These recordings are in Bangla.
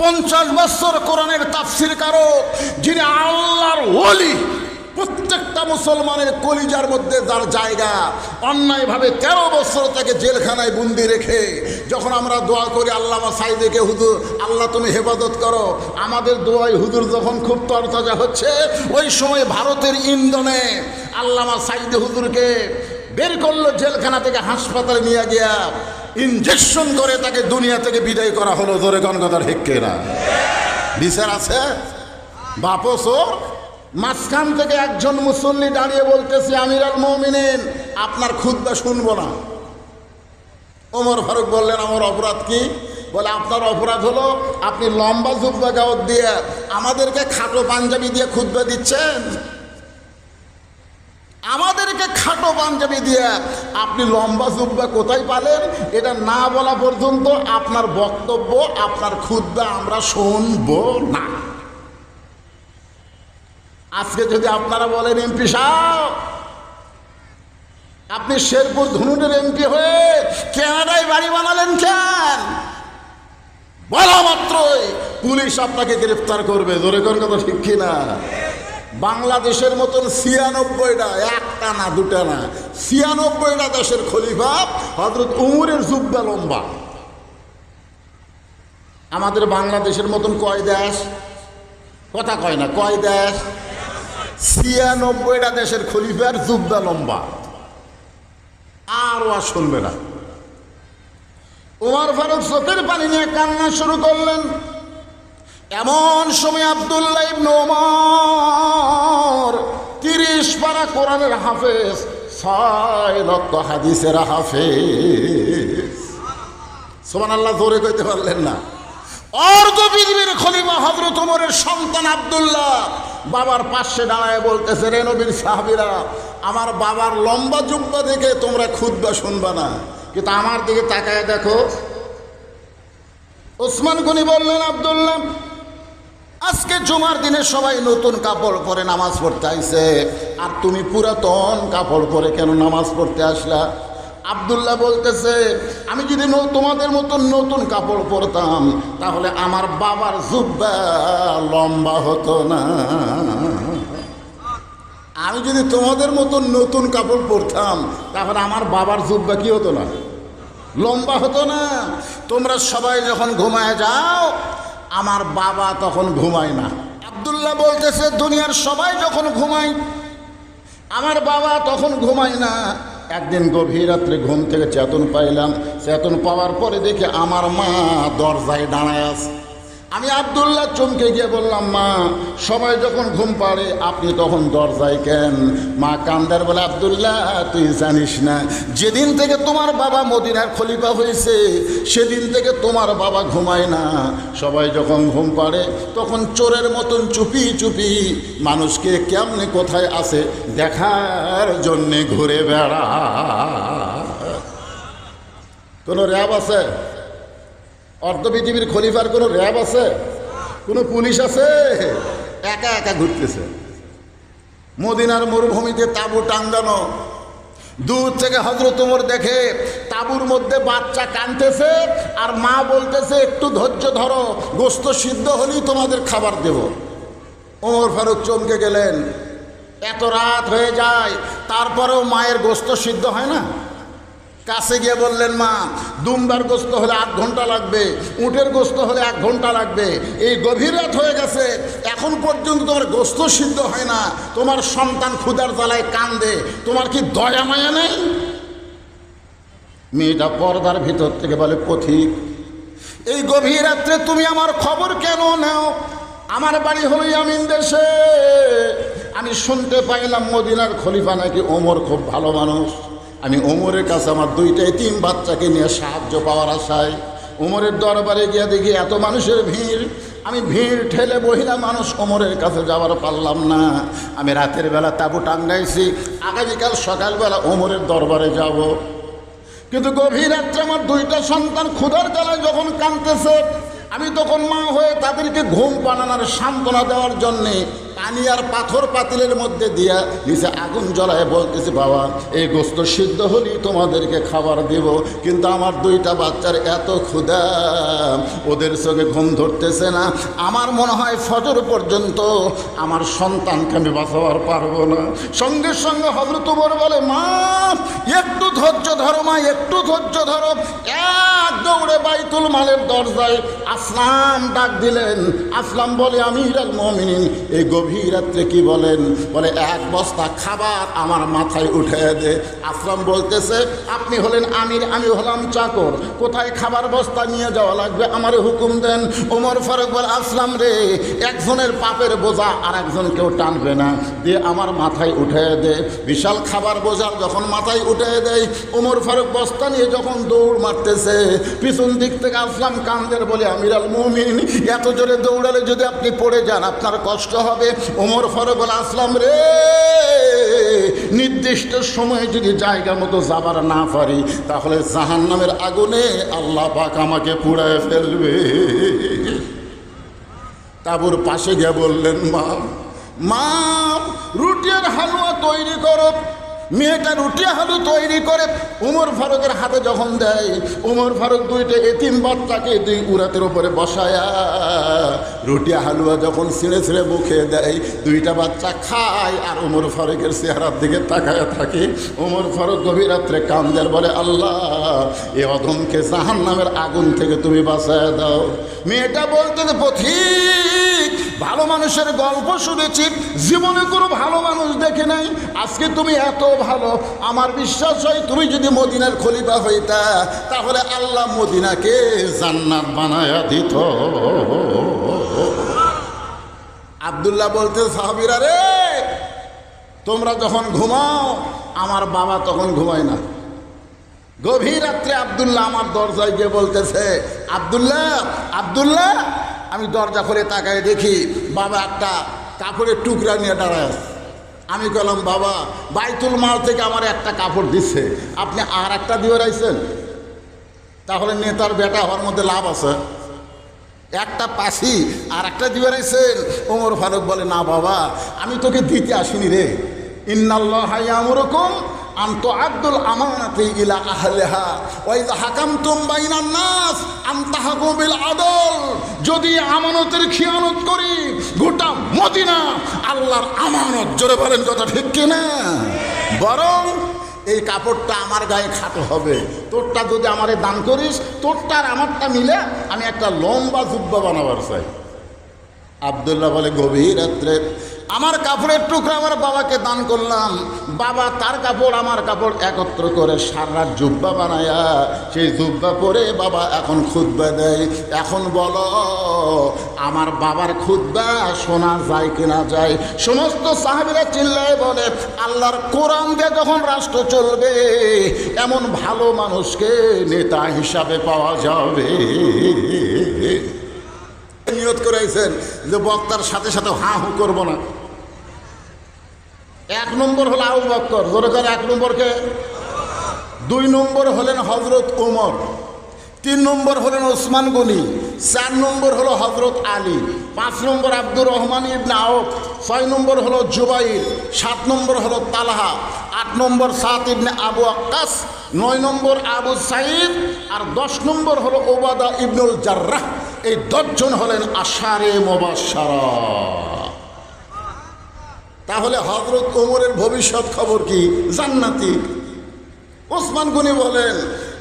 পঞ্চাশ বছর কোরআনের তাফসির কারও, যিনি আল্লাহর ওলি। প্রত্যেকটা মুসলমানের কলিজার মধ্যে যার জায়গা। অন্যায়ভাবে তেরো বছর তাকে জেলখানায় বন্দি রেখে, যখন আমরা দোয়া করি আল্লাহ সাইদেকে, হুজুর, আল্লাহ তুমি হেফাজত করো। আমাদের দোয়াই হুজুর যখন খুব তরতাজা হচ্ছে, ওই সময় ভারতের ইন্ধনে আল্লামা সাইদে হুজুরকে বের করল জেলখানা থেকে হাসপাতালে নিয়ে গিয়া। ইনজেকশন করে তাকে দুনিয়া থেকে বিদায় করা হলো, জোরে গণগতার হেক্কেরা। বিচার আছে? বাপসও মাঝখান থেকে একজন মুসল্লি দাঁড়িয়ে বলতেছে আমির আল মমিনিন, আপনার খুদ্া শুনব না। ওমর ফারুক বললেন, আমার অপরাধ কি? বলে, আপনার অপরাধ হলো, আপনি লম্বা জুব্বা গাওয়াত দিয়ে আমাদেরকে খাটো পাঞ্জাবি দিয়ে খুদ্া দিচ্ছেন। আমাদেরকে খাটো পাঞ্জাবি দিয়ে আপনি লম্বা জুব্বা কোথায় পালেন? এটা না বলা পর্যন্ত আপনার বক্তব্য, আপনার ক্ষুদ্রা আমরা শুনব না। আজকে যদি আপনারা বলেন, এমপি সাহেব, আপনি শেরপুর ধনুটের এমপি হয়ে কেনাডায় বাড়ি বানালেন কেন? বলা মাত্রই পুলিশ আপনাকে গ্রেফতার করবে। জোরে কোন কথা, ঠিক কিনা? বাংলাদেশের মতন ছিয়ানব্বইটা, একটা না, দুটা না, ছিয়ানব্বইটা দেশের খলিফা হজরত উমরের জুব্বা লম্বা। আমাদের বাংলাদেশের মতন কয় দেশ? কথা কয় না, কয় দেশ? ছিয়ানব্বইটা দেশের খলিফার জুব্বা লম্বা। আর আর শুনবে না। উমার ফারুক চোখের পানি নিয়ে কান্না শুরু করলেন। এমন সময় আবদুল্লাহ ইবনে ওমর তিরিশ পারা কোরআনের হাফেজ, ছয় লক্ষ হাদিসের হাফেজ। সোমান আল্লাহ ধরে কইতে পারলেন না। অর্ধ পৃথিবীর খলিফা হজরত ওমরের সন্তান আবদুল্লাহ। বাবার পাশে দাঁড়ায় বলতেছে, রে নবীর সাহাবিরা, আমার বাবার লম্বা জুব্বা দেখে তোমরা খুদ্া শুনবা না। কিন্তু আমার দিকে তাকায় দেখো। ওসমান গনি বললেন, আবদুল্লাহ আজকে জুমার দিনে সবাই নতুন কাপড় পরে নামাজ পড়তে আইছে। আর তুমি পুরাতন কাপড় পরে কেন নামাজ পড়তে আসলা? আবদুল্লাহ বলতেছে, আমি যদি তোমাদের মতন নতুন কাপড় পরতাম, তাহলে আমার বাবার জুব্বা লম্বা হতো না। আমি যদি তোমাদের মতন নতুন কাপড় পরতাম, তাহলে আমার বাবার জুব্বা কি হতো না? লম্বা হতো না। তোমরা সবাই যখন ঘুমায় যাও আমার বাবা তখন ঘুমায় না। আবদুল্লাহ বলতেছে, দুনিয়ার সবাই যখন ঘুমায়, আমার বাবা তখন ঘুমায় না। একদিন গভীর রাত্রে ঘুম থেকে চেতন পাইলাম। চেতন পাওয়ার পরে দেখি আমার মা দরজায় দাঁড়ায় আছে। আমি আবদুল্লাহ চমকে গিয়ে বললাম, মা, সবাই যখন ঘুম পাড়ে, আপনি তখন দরজায় কেন? মা কান্দার বলে, আবদুল্লাহ, তুই জানিস না, যেদিন থেকে তোমার বাবা মদিনার খলিফা হয়েছে, সেদিন থেকে তোমার বাবা ঘুমায় না। সবাই যখন ঘুম পাড়ে, তখন চোরের মতন চুপি চুপি মানুষকে কেমনে কোথায় আছে দেখার জন্যে ঘুরে বেড়া কোনো র্যাব আছে? অর্ধ পৃথিবীর খলিফার কোনো র্যাব আছে? কোনো পুলিশ আছে? একা একা ঘুরতেছে। মদিনার মরুভূমিতে তাঁবু টাঙ্গানো দূর থেকে হজরত উমর দেখে তাঁবুর মধ্যে বাচ্চা কানতেছে আর মা বলতেছে, একটু ধৈর্য ধরো, গোস্ত সিদ্ধ হলেই তোমাদের খাবার দেব। ওমর ফারুক চমকে গেলেন। এত রাত হয়ে যায়, তারপরেও মায়ের গোস্ত সিদ্ধ হয় না? কাছে গিয়ে বললেন, মা দুমবার গোস্ত হলে আধ ঘণ্টা লাগবে, উটের গোস্ত হলে এক ঘণ্টা লাগবে। এই গভীর রাত হয়ে গেছে, এখন পর্যন্ত তোমার গোস্ত সিদ্ধ হয় না। তোমার সন্তান ক্ষুদার জ্বালায় কান্দে, তোমার কি দয়া মায়া নেই? মেয়েটা পর্দার ভিতর থেকে বলে, পথিক, এই গভীর রাত্রে তুমি আমার খবর কেন নাও? আমার বাড়ি হলো ইয়ামিন দেশে। আমি শুনতে পাইলাম মদিনার খলিফা নাকি ওমর খুব ভালো মানুষ। আমি ওমরের কাছে আমার দুইটাই তিন বাচ্চাকে নিয়ে সাহায্য পাওয়ার আশায় ওমরের দরবারে গিয়ে দেখি এত মানুষের ভিড়। আমি ভিড় ঠেলে বহিলা মানুষ ওমরের কাছে যাওয়ার পারলাম না। আমি রাতের বেলা তাবু টাঙ্গাইছি। আগামীকাল সকালবেলা ওমরের দরবারে যাব। কিন্তু গভীর রাত্রে আমার দুইটা সন্তান ক্ষুধার জ্বালায় যখন কাঁদতেছে, আমি তখন মা হয়ে তাদেরকে ঘুম বানানোর সান্ত্বনা দেওয়ার জন্যে পানি আর পাথর পাতিলের মধ্যে দিয়া নিচে আগুন জ্বলায়, বলতেছে, বাবা, এই গোস্ত সিদ্ধ হলেই তোমাদেরকে খাবার দেব। কিন্তু আমার দুইটা বাচ্চার এত ক্ষুধা, ওদের চোখে ঘুম ধরতেছে না। আমার মনে হয় ফজর পর্যন্ত আমার সন্তানকে আমি বাঁচাবার পারব না। সঙ্গে সঙ্গে হজরত বলে, মা, একটু ধৈর্য ধরো, মা, একটু ধৈর্য ধরো। এক দৌড়ে বাইতুল মালের দরজায় আসলাম ডাক দিলেন। আসলাম বলে আমি মমিন এই গভীর রাত্রে কি বলেন? বলে, এক বস্তা খাবার আমার মাথায় উঠে দে। আসলাম বলতেছে, আপনি হলেন আমির, আমি হলাম চাকর। কোথায় খাবার বস্তা নিয়ে যাওয়া লাগবে আমার হুকুম দেন? ওমর ফারুক বলে আসলাম রে, একজনের পাপের বোঝা আর একজন কেউ টানবে না। দিয়ে আমার মাথায় উঠে দে। বিশাল খাবার বোঝা যখন মাথায় উঠে দেয়, ওমর ফারুক বস্তা নিয়ে যখন দৌড় মারতেছে, পিছন দিক থেকে আসলাম কান্দের বলে, আমিরাল মুমিন, এত জোরে দৌড়ালে যদি আপনি পড়ে যান, আপনার কষ্ট হবে। ওমর ফারুক বলে আসলাম রে। নির্দিষ্ট সময়ে যদি জায়গা মতো যাবার না পারি, তাহলে জাহান নামের আগুনে আল্লাহ পাক আমাকে পুড়ায় ফেলবে। তাবুর পাশে গিয়ে বললেন, মা মা, রুটির হালুয়া তৈরি করো। মেয়েটা রুটি হালু তৈরি করে উমর ফারুকের হাতে যখন দেয়, উমর ফারুক দুইটা এতিম বাচ্চাকে দুই উড়াতের উপরে বসায়া রুটি হালুয়া যখন ছিঁড়ে ছিঁড়ে মুখে দেয়, দুইটা বাচ্চা খায় আর উমর ফারুকের চেহারার দিকে তাকায় থাকে। উমর ফারুক গভীর রাত্রে কান্দের বলে, আল্লাহ, এ অধমকে জাহান নামের আগুন থেকে তুমি বাঁচায় দাও। মেয়েটা বলতে পথিক, ভালো মানুষের গল্প শুনেছি, জীবনে কোনো ভালো মানুষ দেখে নাই। আজকে তুমি এত ভালো, আমার বিশ্বাস হয় তুমি যদি মদিনার খলিফা হইতা, তাহলে আল্লাহ মদিনাকে জান্নাত বানায়া দিত। আবদুল্লাহ বলতে, সাহাবিরা রে, তোমরা যখন ঘুমাও, আমার বাবা তখন ঘুমায় না। গভীর রাত্রে আবদুল্লাহ আমার দরজায় গিয়ে বলতেছে, আবদুল্লাহ আবদুল্লাহ। আমি দরজা খুলে তাকায় দেখি বাবা একটা কাপড়ের টুকরা নিয়ে দাঁড়ায় আমি কলাম বাবা, বাইতুল মাল থেকে আমার একটা কাপড় দিচ্ছে আপনি আর একটা দিয়ে রাইছেন? তাহলে নেতার বেটা হওয়ার মধ্যে লাভ আছে। একটা পাশি আর একটা দিয়ে রাইছেন? ওমর ফারুক বলে, না বাবা, আমি তোকে দিতে আসিনি রে। ইন্নাল্লাহ হায়ামুরকম আন্ত আব্দুল আমানাতি ইলা আহলেহা। ওয়াইদা হাকামতুম বাইনান নাস আনতাহাকু বিল আদল। যদি আমানতের খিয়ানত করি, গোটা মদিনা আল্লাহর আমানত, জোরে বলেন কথা ঠিক কিনা? বরং এই কাপড়টা আমার গায়ে খাটো হবে। তোরটা যদি আমারে দান করিস, তোরটা আর আমারটা মিলে আমি একটা লম্বা জুব্বা বানাবার চাই। আবদুল্লাহ বলে, গভীর রাত্রে আমার কাপড়ের টুকরা আমার বাবাকে দান করলাম। বাবা তার কাপড়, আমার কাপড় একত্র করে সারা জুব্বা বানায়া, সেই জুব্বা পরে বাবা এখন খুদ্া দেয়। এখন বলো, আমার বাবার খুদ্া শোনা যায় কিনা যায়? সমস্ত সাহাবিরা চিল্লায় বলে, আল্লাহর কোরআন দিয়ে যখন রাষ্ট্র চলবে, এমন ভালো মানুষকে নেতা হিসাবে পাওয়া যাবে। নিয়ত করেছেন যে বক্তার সাথে সাথে হা হু করব না। এক নম্বর হলো আবু বক্কর, জোরে করে এক নম্বরকে। দুই নম্বর হলেন হজরত ওমর, তিন নম্বর হলেন ওসমান গনি, চার নম্বর হলো হজরত আলী, পাঁচ নম্বর আব্দুর রহমান ইবনে আউফ, ছয় নম্বর হলো জুবাইর, সাত নম্বর হলো তালহা, আট নম্বর সাত ইবনে আবু আক্কাস, নয় নম্বর আবু সাইদ আর দশ নম্বর হলো ওবাদা ইবনুল জার্রাহ। এই দশজন হলেন আশারে মোবাসারা তাহলে হজরত ওমরের ভবিষ্যৎ খবর কি? জান্নাতি। ওসমান গনি বলেন,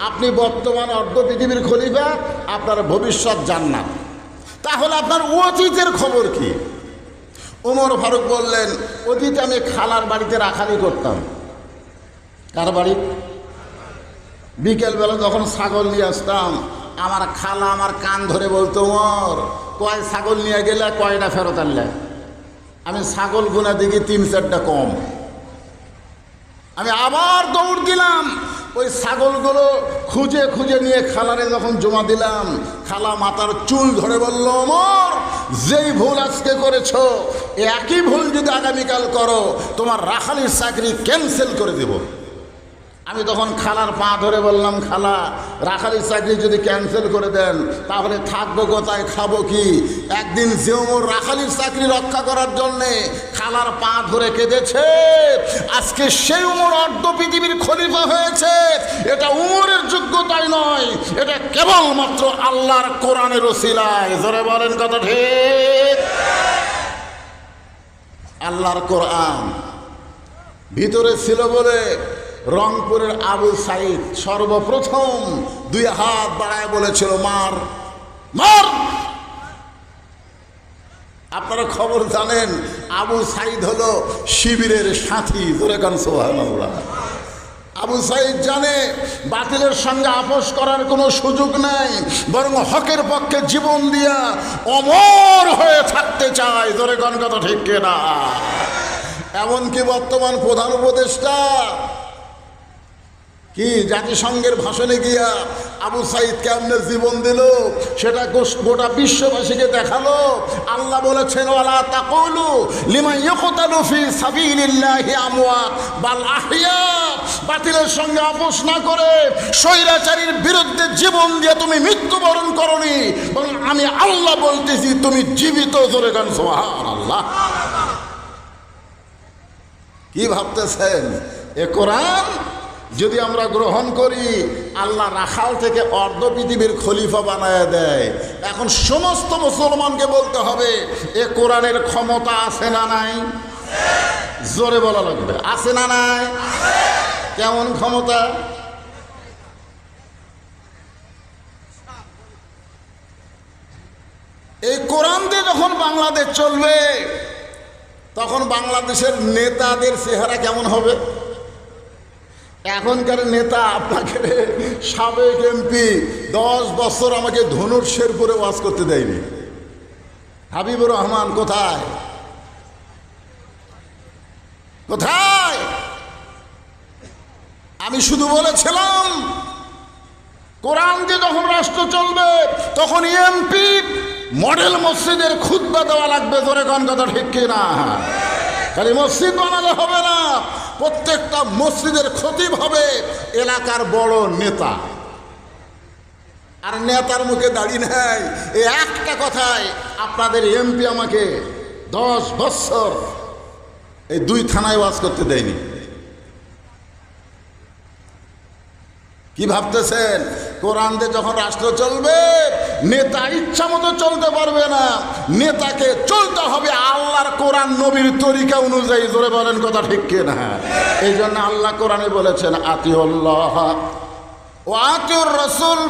আপনি বর্তমান অর্ধ পৃথিবীর খলিফা, আপনার ভবিষ্যৎ জান্নাত। তাহলে আপনার অতীতের খবর কি? ওমর ফারুক বললেন, অতীতে আমি খালার বাড়িতে রাখালি করতাম। কার বাড়ি? বিকেলবেলা যখন ছাগল নিয়ে আসতাম, আমার খালা আমার কান ধরে বলতো, ওমর, কয় ছাগল নিয়ে গেলে কয়টা ফেরত আনলে? আমি ছাগল গুনা দেখি তিন চারটা কম। আমি আবার দৌড় দিলাম। ওই ছাগলগুলো খুঁজে খুঁজে নিয়ে খালারে যখন জমা দিলাম, খালা মাতার চুল ধরে বলল, অমর, যেই ভুল আজকে করেছ একই ভুল যদি আগামীকাল করো, তোমার রাখালির চাকরি ক্যান্সেল করে দেব। আমি তখন খালার পা ধরে বললাম, খালা, রাখালির চাকরি যদি ক্যান্সেল করে দেন, তাহলে থাকব কোথায়, খাব কি? একদিন যে উমর রাখালির চাকরি রক্ষা করার জন্যে খালার পা ধরে কেঁদেছে। আজকে সেই উমর অর্ধ পৃথিবীর খলিফা হয়েছে। এটা উমরের যোগ্যতাই নয়, এটা কেবলমাত্র আল্লাহর কোরআনের ওসিলায়। জোরে বলেন কথা ঠিক? আল্লাহর কোরআন ভিতরে ছিল বলে রংপুরের আবু সাইদ সর্বপ্রথম দুই হাত বাড়ায় বলেছিল, মার মার! আপনারা খবর জানেন, আবু সাইদ হলো শিবিরের সাথী, ধরে কান আবু সাইদ জানে বাতিলের সঙ্গে আপোষ করার কোনো সুযোগ নাই, বরং হকের পক্ষে জীবন দিয়া অমর হয়ে থাকতে চায়, ধরে গান কথা ঠিক কেনা। এমনকি বর্তমান প্রধান উপদেষ্টা কি জাতিসংঘের ভাষণে গিয়া আবু সাইদ কেমনে জীবন দিল? সেটা গোটা বিশ্ববাসীকে দেখাল। আল্লাহ বলেছেন বাতিলের সঙ্গে আপোষ না করে স্বৈরাচারীর বিরুদ্ধে জীবন দিয়ে তুমি মৃত্যুবরণ করনি। আমি আল্লাহ বলতেছি, তুমি জীবিত জোরে গান, সুবহানাল্লাহ। কি ভাবতেছেন? এ কোরআন যদি আমরা গ্রহণ করি, আল্লাহ রাখাল থেকে অর্ধ পৃথিবীর খলিফা বানায় দেয়। এখন সমস্ত মুসলমানকে বলতে হবে, এ কোরআনের ক্ষমতা আছে না নাই? জোরে বলা লাগবে। আছে না নাই? কেমন ক্ষমতা? এই কোরআন দিয়ে যখন বাংলাদেশ চলবে, তখন বাংলাদেশের নেতাদের চেহারা কেমন হবে? এখনকার নেতা আপনাকে সাবেক এমপি, দশ বছর আমাকে ধনুর শেরপুরে ওয়াজ করতে দেয়নি। হাবিবুর রহমান কোথায়? কোথায়? আমি শুধু বলেছিলাম, কোরআন যখন রাষ্ট্র চলবে, তখন এমপি মডেল মসজিদের খুদ্া দেওয়া লাগবে ধরে কোন কথা ঠিক কিনা? খালি মসজিদ বানালে হবে না। প্রত্যেকটা মসজিদের খতিব হবে এলাকার বড় নেতা। আর নেতার মুখে দাঁড়িয়ে নেয় এই একটা কথায় আপনাদের এমপি আমাকে দশ বছর এই দুই থানায় ওয়াজ করতে দেয়নি। কি ভাবতেছেন? কোরআন দিয়ে যখন রাষ্ট্র চলবে, নেতা ইচ্ছা মতো চলতে পারবে না। নেতাকে চলতে হবে আল্লাহর কোরআন নবীর তরিকা অনুযায়ী। জোরে বলেন কথা ঠিক না এই জন্য আল্লাহ কোরআনে বলেছেন, আতিউল্লাহ ও আতিউর রসুল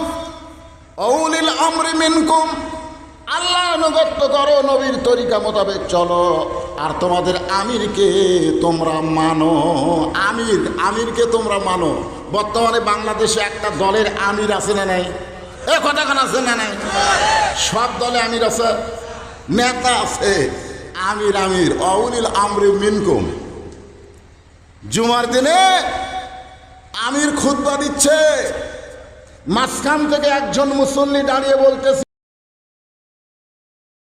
অউলিল আমরি মিনকুম, আল্লাহ অনুগত্য করো নবীর তরিকা মোতাবেক চলো। আর তোমাদের আমিরকে তোমরা মানো। আমির, আমিরকে তোমরা মানো। বর্তমানে বাংলাদেশে একটা দলের আমির আছে না নাই? এ কতক্ষণ আছে না নাই? সব দলে আমির আছে, নেতা আছে। আমির আমির, অউলিল আমরি মিনকুম। জুমার দিনে আমির খুতবা দিচ্ছে। মাঝখান থেকে একজন মুসল্লি দাঁড়িয়ে বলতেছে